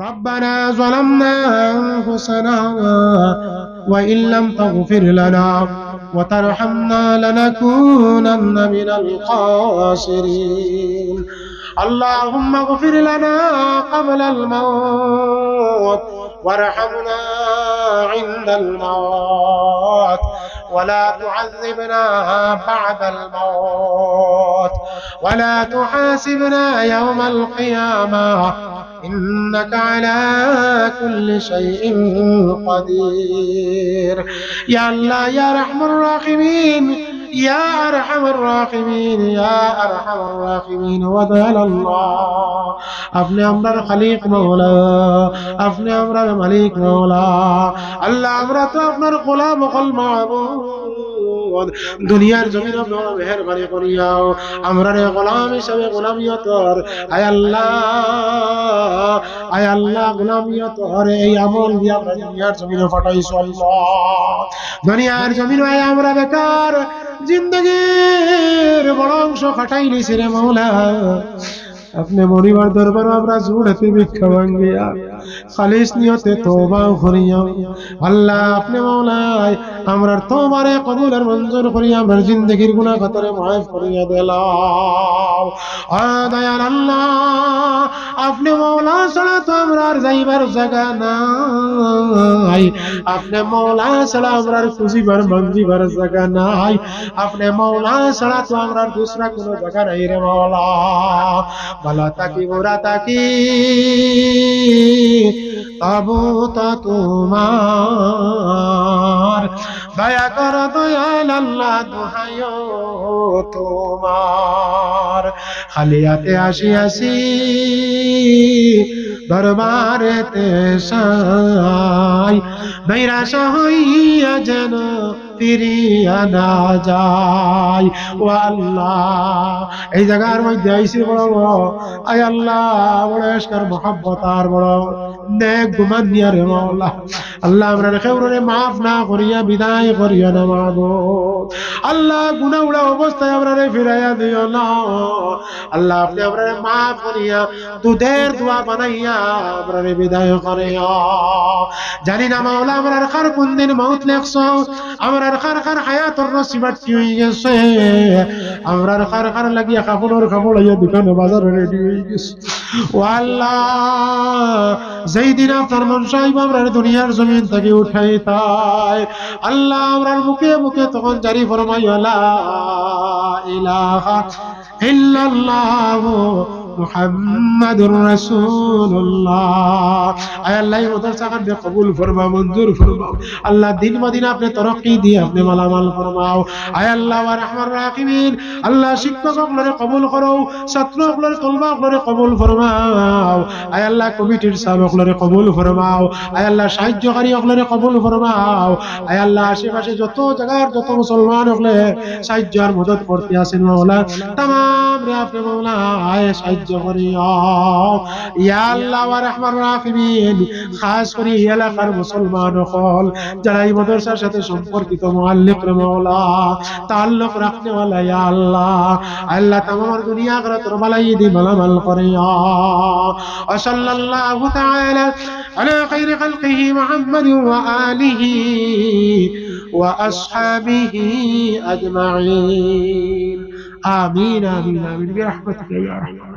ربنا ظلمنا أنفسنا وإن لم تغفر لنا وترحمنا لنكونن من الخاسرين. اللهم اغفر لنا قبل الموت وارحمنا عند الموت ولا تعذبنا بعد الموت ولا تحاسبنا يوم القيامة إنك على كل شيء قدير يا الله يا رحم الراحمين يا أرحم الراحمين يا أرحم الراحمين ودل الله আপনি আমরার খালিক মৌলা আপনি আমরার মালিক মৌলা আল্লাহ আমরা তো আপনার গোলাম অকল মাহবুদ দুনিয়ার জমিন মেহরবানি করিয়াও। আমরা রে গোলাম হিসাবে গোলামিয়তর। আয় আল্লাহ আয় আল্লাহ, গোলামিয়তর। এই আমল দিয়ে আমরা দুনিয়ার জমিনে ফাটাইছো দুনিয়ার জমিন আয় আমরা বেকার। জিন্দগির বড় অংশ খাটাই নিছি রে মৌলা আপনি মরিবার দরবার আমরা জুড়াতে ভিক্ষা ভাঙ্গিয়া খালিস নিয়তে তোবা করিয়া, আল্লাহ আপনি মাওলাই আমরার তোমারে কবুল আর মঞ্জুর করিয়া আমার জিন্দগির গুনাহ খাতরে মাফ করিয়া দিলাও আ দয়াল আল্লাহ, আপনি মাওলা ছাড়া তো আমরা আর যাইবার জায়গা নাই। আপনি মাওলা ছাড়া আমরা আর খুঁজিবার মঞ্জিবার জায়গা নাই। আপনি মাওলা ছাড়া তো আমরা দুসরা কোনো জায়গা নাই রে মাওলা। বলা তাকি। মোরা তাকি তাবুতা তোমার দয়া কর, দয়াল আল্লাহ তোমার। খালি হাতে আসি আসি, দরবারেতে সাই। নৈরাশ হইয়া যেন আল্লাহ, এই জায়গার মধ্যে আইসি বড় বড়। আয় আল্লাহ, বড় এসকার মোহাব্বত আর বড় নেক গুমান নিয়া রে মাওলা। আল্লাহ, আমরা কেউরে মাফ না করিয়া বিদায় করিয়া না মাবুদ আল্লাহ গুনাহ উড়া অবস্থায় আমরা ফিরাইয়া দিও না। আল্লাহ, আপনি আমরা মাফ করিয়া দুধের দোয়া বানাইয়া আমরা রে বিদায় করিয়া। জানি না মাওলা, আমরা কোন দিন মৌত লেখছো? আমরা কার কার হায়াতর নসিবাত কি হয়ে গেছে? আমরা কার কার লাগিয়া কাপড়ের কাপড় আইয়া দোকানে বাজারে রেডি হয়ে গেছে। আল্লাহ মন জমিন উঠাই তাই। আল্লাহ আমরার মুখে তখন মুহাম্মাদুর রাসূলুল্লাহ আয় আল্লাহ মাদ্রাসা কান্দে কবুল ফরমাও, মঞ্জুর আল্লাহ দিন মদিনা আপনি তরক্কি আপনি মালামাল ফরমাও। আয় আল্লাহ, ওয়া রাহমান রাহিমিন। আল্লাহ শিক্ষক কবুল করো ছাত্র তলবা কবুল ফরমাও। আয় আল্লাহ, কমিটির কবুল ফরমাও। আয় আল্লাহ, সাহায্যকারী কবুল ফরমাও। আয় আল্লাহ, আশেপাশে যত জায়গার যত মুসলমান সকলে সাহায্য আর মদত করতে আছেন মাওলা। তামাম রে আপনি মাওলা, আয় সাহায্য করিও ইয়া আল্লাহ ওয়া রাহমান রাহিমিন খাস করে এই এলাকার মুসলমান সকল যারা এই মাদ্রাসার সাথে সম্পর্কিত মুআল্লিক রে মাওলা তাল্লুক রাখনে ওয়ালা ইয়া আল্লাহ আল্লাহ তামাম দুনিয়া আখিরাত বালাই দি মালামাল করিও ওয়া সাল্লাল্লাহু তাআলা على خير خلقه محمد وآله وأصحابه أجمعين آمين آمين آمين برحمتك يا رحمن